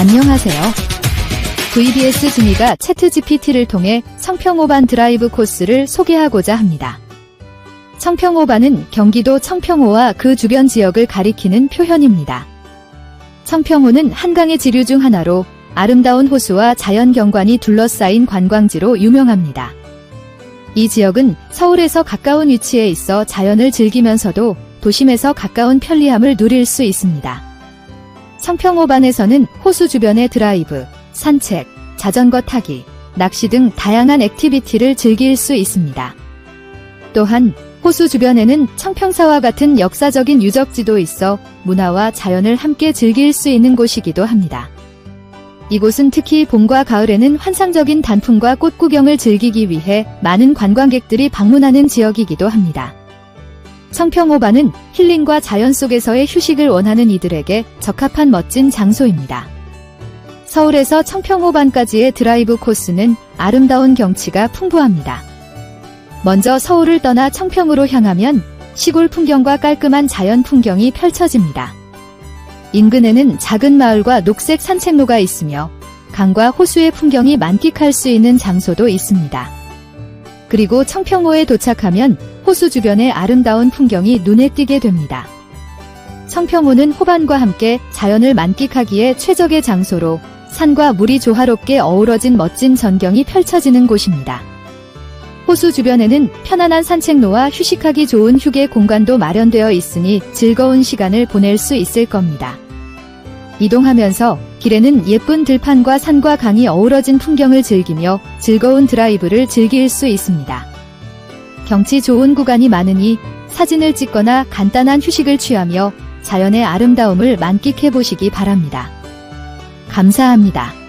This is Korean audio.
안녕하세요. VBS 주미가 채트 GPT를 통해 청평오반 드라이브 코스를 소개하고자 합니다. 청평오반은 경기도 청평호와 그 주변 지역을 가리키는 표현입니다. 청평호는 한강의 지류 중 하나로 아름다운 호수와 자연 경관이 둘러싸인 관광지로 유명합니다. 이 지역은 서울에서 가까운 위치에 있어 자연을 즐기면서도 도심에서 가까운 편리함을 누릴 수 있습니다. 청평호반에서는 호수 주변의 드라이브, 산책, 자전거 타기, 낚시 등 다양한 액티비티를 즐길 수 있습니다. 또한 호수 주변에는 청평사와 같은 역사적인 유적지도 있어 문화와 자연을 함께 즐길 수 있는 곳이기도 합니다. 이곳은 특히 봄과 가을에는 환상적인 단풍과 꽃 구경을 즐기기 위해 많은 관광객들이 방문하는 지역이기도 합니다. 청평호반은 힐링과 자연 속에서의 휴식을 원하는 이들에게 적합한 멋진 장소입니다. 서울에서 청평호반까지의 드라이브 코스는 아름다운 경치가 풍부합니다. 먼저 서울을 떠나 청평으로 향하면 시골 풍경과 깔끔한 자연 풍경이 펼쳐집니다. 인근에는 작은 마을과 녹색 산책로가 있으며 강과 호수의 풍경이 만끽할 수 있는 장소도 있습니다. 그리고 청평호에 도착하면 호수 주변의 아름다운 풍경이 눈에 띄게 됩니다. 청평호는 호반과 함께 자연을 만끽하기에 최적의 장소로 산과 물이 조화롭게 어우러진 멋진 전경이 펼쳐지는 곳입니다. 호수 주변에는 편안한 산책로와 휴식하기 좋은 휴게 공간도 마련되어 있으니 즐거운 시간을 보낼 수 있을 겁니다. 이동하면서 길에는 예쁜 들판과 산과 강이 어우러진 풍경을 즐기며 즐거운 드라이브를 즐길 수 있습니다. 경치 좋은 구간이 많으니 사진을 찍거나 간단한 휴식을 취하며 자연의 아름다움을 만끽해 보시기 바랍니다. 감사합니다.